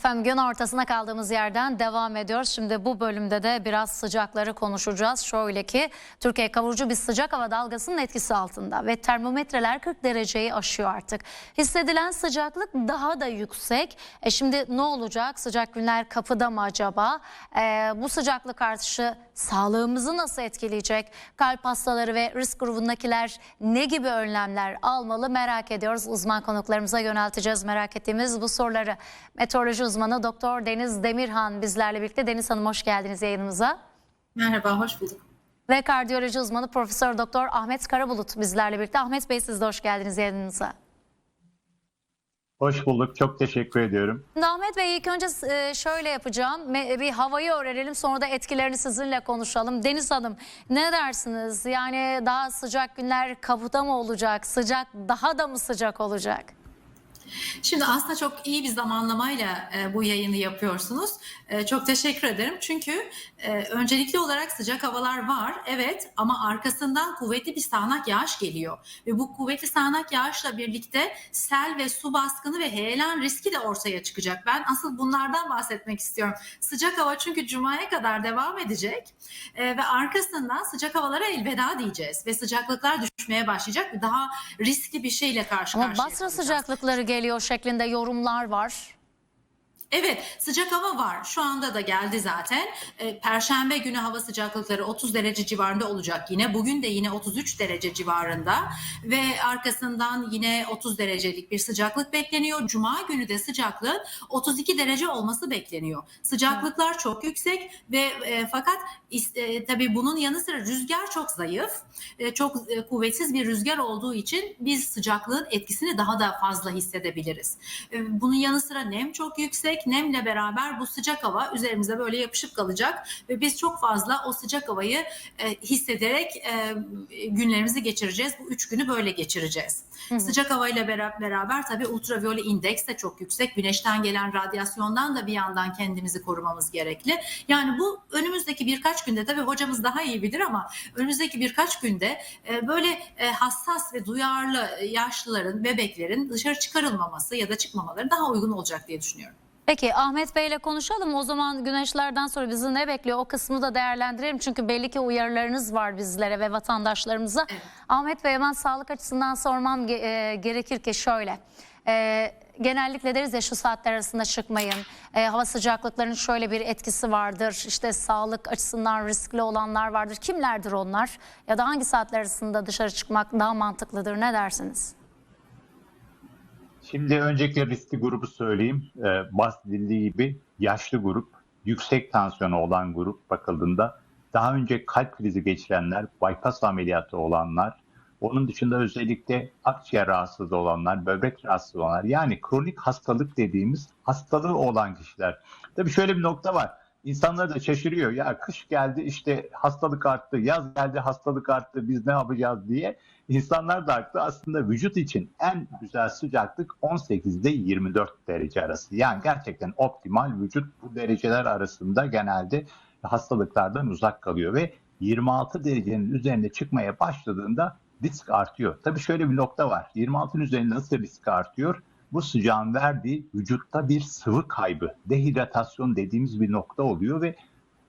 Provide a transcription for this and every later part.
Efendim gün ortasına kaldığımız yerden devam ediyoruz. Şimdi bu bölümde de biraz sıcakları konuşacağız. Şöyle ki Türkiye kavurucu bir sıcak hava dalgasının etkisi altında ve termometreler 40 dereceyi aşıyor artık. Hissedilen sıcaklık daha da yüksek. E şimdi ne olacak? Sıcak günler kapıda mı acaba? E, bu sıcaklık artışı sağlığımızı nasıl etkileyecek? Kalp hastaları ve risk grubundakiler ne gibi önlemler almalı merak ediyoruz. Uzman konuklarımıza yönelteceğiz merak ettiğimiz bu soruları. Meteoroloji uzmanı Doktor Deniz Demirhan bizlerle birlikte. Deniz Hanım hoş geldiniz yayınımıza. Merhaba, hoş bulduk. Ve kardiyoloji uzmanı Profesör Doktor Ahmet Karabulut bizlerle birlikte. Ahmet Bey siz de hoş geldiniz yayınımıza. Hoş bulduk. Çok teşekkür ediyorum. Ahmet Bey ilk önce e, şöyle yapacağım. Bir havayı öğrenelim sonra da etkilerini sizinle konuşalım. Deniz Hanım ne dersiniz? Yani daha sıcak günler kapıda mı olacak? Sıcak daha da mı sıcak olacak? Şimdi aslında çok iyi bir zamanlamayla e, bu yayını yapıyorsunuz. E, çok teşekkür ederim. Çünkü e, öncelikli olarak sıcak havalar var, evet ama arkasından kuvvetli bir sağanak yağış geliyor. Ve bu kuvvetli sağanak yağışla birlikte sel ve su baskını ve heyelan riski de ortaya çıkacak. Ben asıl bunlardan bahsetmek istiyorum. Sıcak hava çünkü Cuma'ya kadar devam edecek E, ve arkasından sıcak havalara elveda diyeceğiz. Ve sıcaklıklar düşmeye başlayacak ve daha riskli bir şeyle karşı Ama karşıya Basra kalacağız. sıcaklıkları geliyor şeklinde yorumlar var. Evet sıcak hava var. Şu anda da geldi zaten. Ee, Perşembe günü hava sıcaklıkları 30 derece civarında olacak yine. Bugün de yine 33 derece civarında. Ve arkasından yine 30 derecelik bir sıcaklık bekleniyor. Cuma günü de sıcaklığın 32 derece olması bekleniyor. Sıcaklıklar çok yüksek ve e, fakat e, tabii bunun yanı sıra rüzgar çok zayıf. E, çok e, kuvvetsiz bir rüzgar olduğu için biz sıcaklığın etkisini daha da fazla hissedebiliriz. E, Bunun yanı sıra nem çok yüksek. Nemle beraber bu sıcak hava üzerimize böyle yapışıp kalacak ve biz çok fazla o sıcak havayı e, hissederek e, günlerimizi geçireceğiz. Bu üç günü böyle geçireceğiz. Hı hı. Sıcak havayla bera- beraber tabii ultraviyole indeks de çok yüksek. Güneşten gelen radyasyondan da bir yandan kendimizi korumamız gerekli. Yani bu önümüzdeki birkaç günde tabii hocamız daha iyi bilir ama önümüzdeki birkaç günde e, böyle e, hassas ve duyarlı yaşlıların, bebeklerin dışarı çıkarılmaması ya da çıkmamaları daha uygun olacak diye düşünüyorum. Peki Ahmet Bey ile konuşalım. O zaman güneşlerden sonra bizi ne bekliyor? O kısmı da değerlendirelim. Çünkü belli ki uyarılarınız var bizlere ve vatandaşlarımıza. Ahmet Bey hemen sağlık açısından sormam e, gerekir ki şöyle. E, genellikle deriz ya şu saatler arasında çıkmayın. E, hava sıcaklıklarının şöyle bir etkisi vardır. İşte sağlık açısından riskli olanlar vardır. Kimlerdir onlar? Ya da hangi saatler arasında dışarı çıkmak daha mantıklıdır? Ne dersiniz? Şimdi öncelikle riskli grubu söyleyeyim. Ee, bahsedildiği gibi yaşlı grup, yüksek tansiyonu olan grup bakıldığında daha önce kalp krizi geçirenler, bypass ameliyatı olanlar, onun dışında özellikle akciğer rahatsızlığı olanlar, böbrek rahatsızlığı olanlar yani kronik hastalık dediğimiz hastalığı olan kişiler. Tabii şöyle bir nokta var. İnsanlar da şaşırıyor. Ya kış geldi işte hastalık arttı, yaz geldi hastalık arttı biz ne yapacağız diye. İnsanlar da haklı. Aslında vücut için en güzel sıcaklık 18 ile 24 derece arası. Yani gerçekten optimal vücut bu dereceler arasında genelde hastalıklardan uzak kalıyor ve 26 derecenin üzerine çıkmaya başladığında risk artıyor. Tabii şöyle bir nokta var. 26'ın üzerinde nasıl risk artıyor? Bu sıcağın verdiği vücutta bir sıvı kaybı, dehidratasyon dediğimiz bir nokta oluyor ve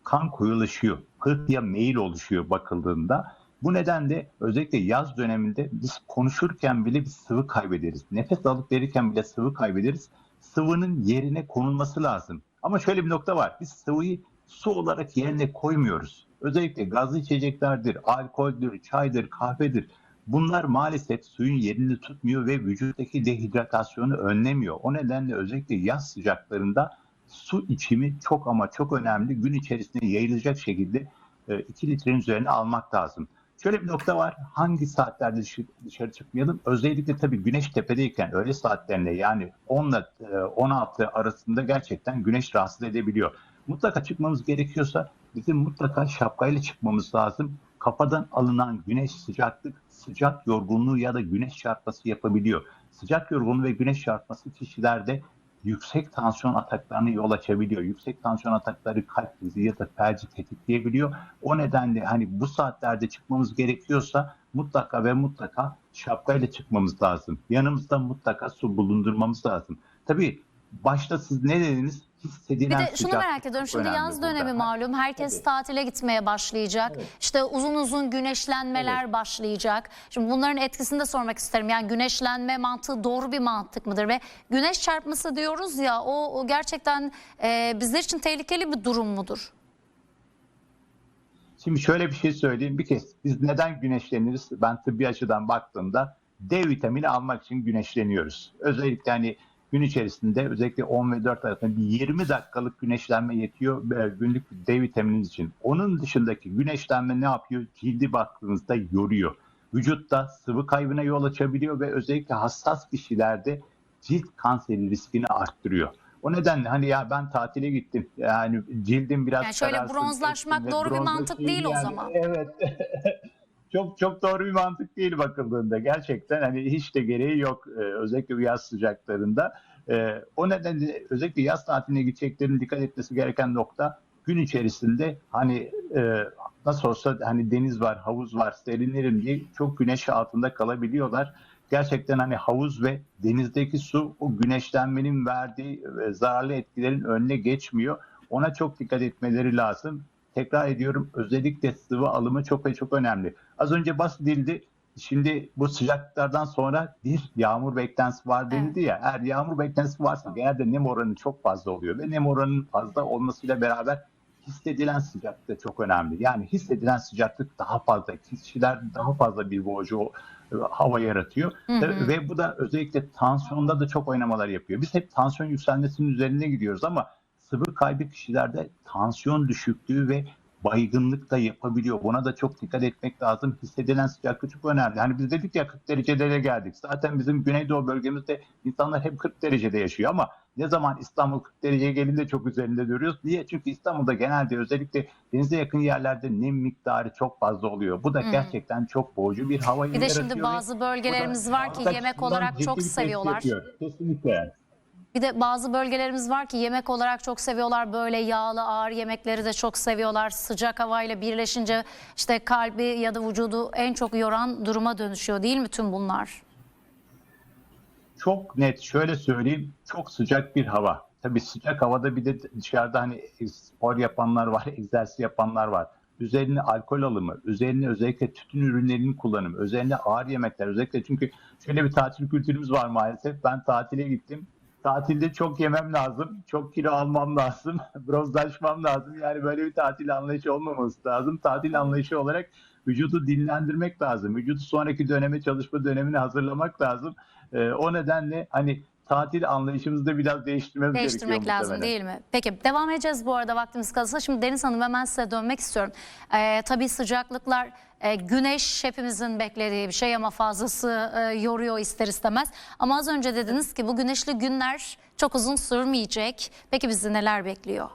kan koyulaşıyor. Pıhtıya meyil oluşuyor bakıldığında. Bu nedenle özellikle yaz döneminde biz konuşurken bile bir sıvı kaybederiz. Nefes alıp verirken bile sıvı kaybederiz. Sıvının yerine konulması lazım. Ama şöyle bir nokta var. Biz sıvıyı su olarak yerine koymuyoruz. Özellikle gazlı içeceklerdir, alkoldür, çaydır, kahvedir. Bunlar maalesef suyun yerini tutmuyor ve vücuttaki dehidratasyonu önlemiyor. O nedenle özellikle yaz sıcaklarında su içimi çok ama çok önemli. Gün içerisinde yayılacak şekilde 2 litrenin üzerine almak lazım. Şöyle bir nokta var. Hangi saatlerde dışarı çıkmayalım? Özellikle tabii güneş tepedeyken öğle saatlerinde yani 10 ile e, 16 arasında gerçekten güneş rahatsız edebiliyor. Mutlaka çıkmamız gerekiyorsa bizim mutlaka şapkayla çıkmamız lazım. Kafadan alınan güneş sıcaklık sıcak yorgunluğu ya da güneş çarpması yapabiliyor. Sıcak yorgunluğu ve güneş çarpması kişilerde yüksek tansiyon ataklarına yol açabiliyor. Yüksek tansiyon atakları kalp krizi ya da felci tetikleyebiliyor. O nedenle hani bu saatlerde çıkmamız gerekiyorsa mutlaka ve mutlaka şapkayla çıkmamız lazım. Yanımızda mutlaka su bulundurmamız lazım. Tabii başta siz ne dediniz? Bir Hissedilen de şunu sıcaklık merak ediyorum. Şimdi önemli yaz burada. dönemi malum. Herkes Tabii. tatile gitmeye başlayacak. İşte uzun uzun güneşlenmeler başlayacak. Şimdi bunların etkisini de sormak isterim. Yani güneşlenme mantığı doğru bir mantık mıdır? Ve güneş çarpması diyoruz ya o, o gerçekten e, bizler için tehlikeli bir durum mudur? Şimdi şöyle bir şey söyleyeyim. Bir kez biz neden güneşleniriz? Ben tıbbi açıdan baktığımda D vitamini almak için güneşleniyoruz. Özellikle hani gün içerisinde özellikle 10 ve 4 arasında bir 20 dakikalık güneşlenme yetiyor günlük D vitamininiz için. Onun dışındaki güneşlenme ne yapıyor? Cildi baktığınızda yoruyor. Vücutta sıvı kaybına yol açabiliyor ve özellikle hassas kişilerde cilt kanseri riskini arttırıyor. O nedenle hani ya ben tatile gittim. Yani cildim biraz Yani şöyle bronzlaşmak doğru bir mantık değil o yani. zaman. Evet. çok çok doğru bir mantık değil bakıldığında. Gerçekten hani hiç de gereği yok Ee, özellikle bu yaz sıcaklarında. Ee, o nedenle özellikle yaz tatiline gideceklerin dikkat etmesi gereken nokta gün içerisinde hani e, nasıl olsa hani deniz var, havuz var, serinlerim diye çok güneş altında kalabiliyorlar. Gerçekten hani havuz ve denizdeki su o güneşlenmenin verdiği e, zararlı etkilerin önüne geçmiyor. Ona çok dikkat etmeleri lazım. Tekrar ediyorum özellikle sıvı alımı çok ve çok önemli. Az önce bahsedildi. Şimdi bu sıcaklıklardan sonra bir yağmur beklentisi var denildi ya. Eğer yağmur beklentisi varsa genelde nem oranı çok fazla oluyor. Ve nem oranının fazla olmasıyla beraber hissedilen sıcaklık da çok önemli. Yani hissedilen sıcaklık daha fazla. Kişiler daha fazla bir boğucu e, hava yaratıyor. Hı hı. Ve bu da özellikle tansiyonda da çok oynamalar yapıyor. Biz hep tansiyon yükselmesinin üzerine gidiyoruz ama sıvı kaybı kişilerde tansiyon düşüklüğü ve baygınlık da yapabiliyor. Buna da çok dikkat etmek lazım. Hissedilen sıcaklık çok önemli. Hani biz dedik ya 40 derecelere geldik. Zaten bizim Güneydoğu bölgemizde insanlar hep 40 derecede yaşıyor ama ne zaman İstanbul 40 dereceye gelince çok üzerinde duruyoruz. Niye? Çünkü İstanbul'da genelde özellikle denize yakın yerlerde nem miktarı çok fazla oluyor. Bu da Hmm. gerçekten çok boğucu bir hava Bir de şimdi bazı bölgelerimiz var ki yemek olarak çok seviyorlar. Kesinlikle. Bir de bazı bölgelerimiz var ki yemek olarak çok seviyorlar. Böyle yağlı ağır yemekleri de çok seviyorlar. Sıcak havayla birleşince işte kalbi ya da vücudu en çok yoran duruma dönüşüyor değil mi tüm bunlar? Çok net şöyle söyleyeyim çok sıcak bir hava. Tabii sıcak havada bir de dışarıda hani spor yapanlar var, egzersiz yapanlar var. Üzerine alkol alımı, üzerine özellikle tütün ürünlerinin kullanımı, üzerine ağır yemekler özellikle çünkü şöyle bir tatil kültürümüz var maalesef. Ben tatile gittim. Tatilde çok yemem lazım, çok kilo almam lazım, bronzlaşmam lazım. Yani böyle bir tatil anlayışı olmaması lazım. Tatil anlayışı olarak vücudu dinlendirmek lazım. Vücudu sonraki döneme çalışma dönemine hazırlamak lazım. Ee, o nedenle hani tatil anlayışımızı da biraz değiştirmemiz Değiştirmek gerekiyor lazım muhtemelen. değil mi? Peki devam edeceğiz bu arada vaktimiz kalırsa. Şimdi Deniz Hanım hemen size dönmek istiyorum. Ee, tabii sıcaklıklar e, güneş hepimizin beklediği bir şey ama fazlası e, yoruyor ister istemez. Ama az önce dediniz ki bu güneşli günler çok uzun sürmeyecek. Peki bizi neler bekliyor?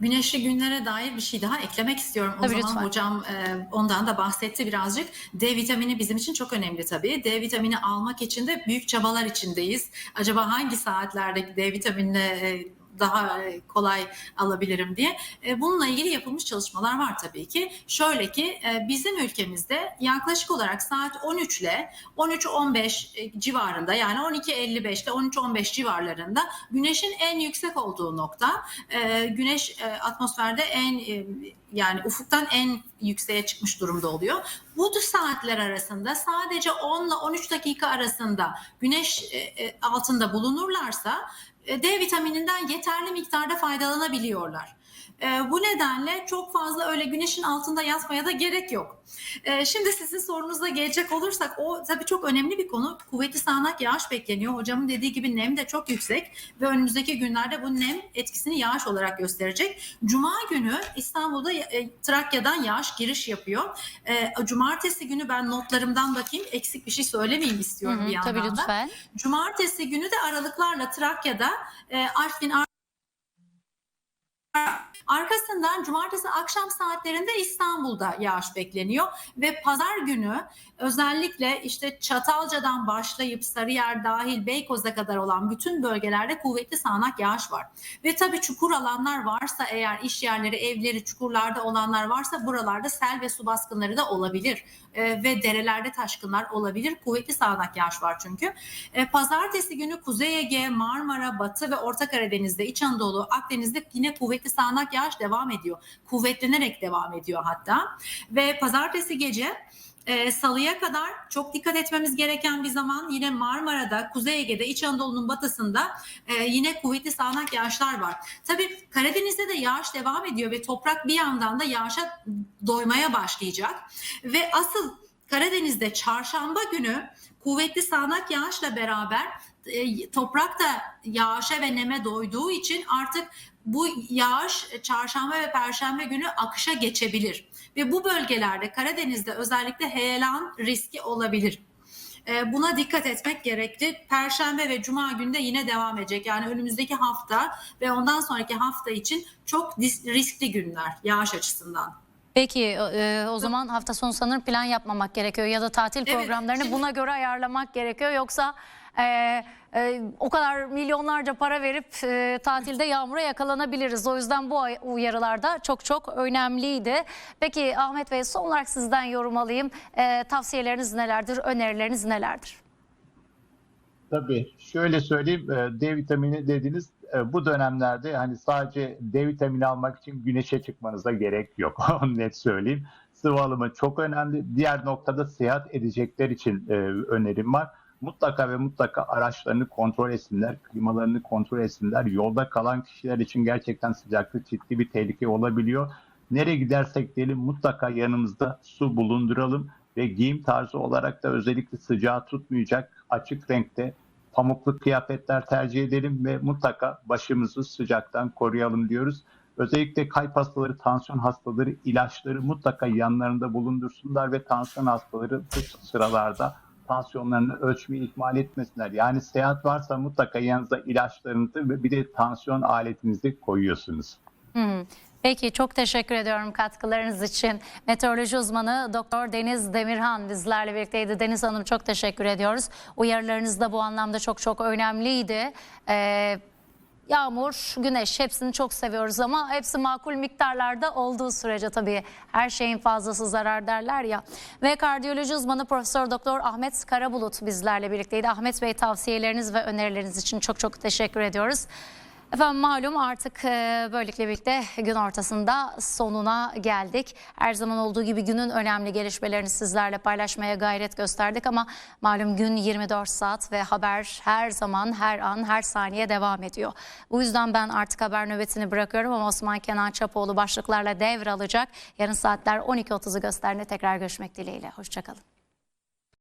Güneşli günlere dair bir şey daha eklemek istiyorum. O Tabii, zaman lütfen. hocam e, ondan da bahsetti birazcık. D vitamini bizim için çok önemli tabii. D vitamini almak için de büyük çabalar içindeyiz. Acaba hangi saatlerde D vitaminini e, daha e, kolay alabilirim diye. E, Bununla ilgili yapılmış çalışmalar var tabii ki. Şöyle ki e, bizim ülkemizde yaklaşık olarak saat 13 ile 13-15 e, civarında yani 12.55 ile 13-15 civarlarında güneşin en yüksek olduğu nokta. Güneş atmosferde en yani ufuktan en yükseğe çıkmış durumda oluyor. Bu saatler arasında sadece 10 ile 13 dakika arasında güneş e, e, altında bulunurlarsa e, D vitamininden yeterli miktarda faydalanabiliyorlar. E, bu nedenle çok fazla öyle güneşin altında yatmaya da gerek yok. E, şimdi sizin sorunuza gelecek olursak o tabii çok önemli bir konu. Kuvvetli sağanak yağış bekleniyor. Hocamın dediği gibi nem de çok yüksek ve önümüzdeki günlerde bu nem etkisini yağış olarak gösterecek. Cuma günü İstanbul'da e, Trakya'dan yağış giriş yapıyor. E, cumartesi günü ben notlarımdan bakayım eksik bir şey söylemeyeyim istiyorum Hı hı, bir yandan tabii da. lütfen. Cumartesi günü de aralıklarla Trakya'da e, Artvin Arkasından cumartesi akşam saatlerinde İstanbul'da yağış bekleniyor ve pazar günü özellikle işte Çatalca'dan başlayıp Sarıyer dahil Beykoz'a kadar olan bütün bölgelerde kuvvetli sağanak yağış var. Ve tabii çukur alanlar varsa eğer iş yerleri, evleri çukurlarda olanlar varsa buralarda sel ve su baskınları da olabilir. Ee, ve derelerde taşkınlar olabilir. Kuvvetli sağanak yağış var çünkü. Ee, pazartesi günü Kuzey Ege, Marmara, Batı ve Orta Karadeniz'de, İç Anadolu, Akdeniz'de yine kuvvetli sağanak yağış devam ediyor. Kuvvetlenerek devam ediyor hatta. Ve pazartesi gece e, salıya kadar çok dikkat etmemiz gereken bir zaman yine Marmara'da, Kuzey Ege'de, İç Anadolu'nun batısında e, yine kuvvetli sağanak yağışlar var. Tabii Karadeniz'de de yağış devam ediyor ve toprak bir yandan da yağışa doymaya başlayacak. Ve asıl Karadeniz'de çarşamba günü kuvvetli sağanak yağışla beraber toprak da yağışa ve neme doyduğu için artık bu yağış çarşamba ve perşembe günü akışa geçebilir. Ve bu bölgelerde Karadeniz'de özellikle heyelan riski olabilir. E, Buna dikkat etmek gerekli. Perşembe ve Cuma günde yine devam edecek. Yani önümüzdeki hafta ve ondan sonraki hafta için çok riskli günler yağış açısından. Peki e, o zaman hafta sonu sanırım plan yapmamak gerekiyor ya da tatil Evet, programlarını şimdi- buna göre ayarlamak gerekiyor. Yoksa e, e, o kadar milyonlarca para verip e, tatilde yağmura yakalanabiliriz. O yüzden bu uyarılar da çok çok önemliydi. Peki Ahmet Bey son olarak sizden yorum alayım. E, tavsiyeleriniz nelerdir, önerileriniz nelerdir? Tabii şöyle söyleyeyim e, D vitamini dediğiniz e, bu dönemlerde hani sadece D vitamini almak için güneşe çıkmanıza gerek yok. Onu net söyleyeyim. Sıvı alımı çok önemli. Diğer noktada seyahat edecekler için e, önerim var. Mutlaka ve mutlaka araçlarını kontrol etsinler, klimalarını kontrol etsinler. Yolda kalan kişiler için gerçekten sıcaklık ciddi bir tehlike olabiliyor. Nereye gidersek diyelim mutlaka yanımızda su bulunduralım ve giyim tarzı olarak da özellikle sıcağı tutmayacak açık renkte pamuklu kıyafetler tercih edelim ve mutlaka başımızı sıcaktan koruyalım diyoruz. Özellikle kalp hastaları, tansiyon hastaları ilaçları mutlaka yanlarında bulundursunlar ve tansiyon hastaları bu sıralarda tansiyonlarını ölçmeyi ihmal etmesinler. Yani seyahat varsa mutlaka yanınızda ilaçlarınızı ve bir de tansiyon aletinizi koyuyorsunuz. Hmm. Peki çok teşekkür ediyorum katkılarınız için. Meteoroloji uzmanı Doktor Deniz Demirhan bizlerle birlikteydi. Deniz Hanım çok teşekkür ediyoruz. Uyarılarınız da bu anlamda çok çok önemliydi. Ee, yağmur, güneş hepsini çok seviyoruz ama hepsi makul miktarlarda olduğu sürece tabii her şeyin fazlası zarar derler ya. Ve kardiyoloji uzmanı Profesör Doktor Ahmet Karabulut bizlerle birlikteydi. Ahmet Bey tavsiyeleriniz ve önerileriniz için çok çok teşekkür ediyoruz. Efendim malum artık e, böylelikle birlikte gün ortasında sonuna geldik. Her zaman olduğu gibi günün önemli gelişmelerini sizlerle paylaşmaya gayret gösterdik ama malum gün 24 saat ve haber her zaman, her an, her saniye devam ediyor. Bu yüzden ben artık haber nöbetini bırakıyorum ama Osman Kenan Çapoğlu başlıklarla devralacak. Yarın saatler 12.30'u gösterdiğinde tekrar görüşmek dileğiyle. Hoşçakalın.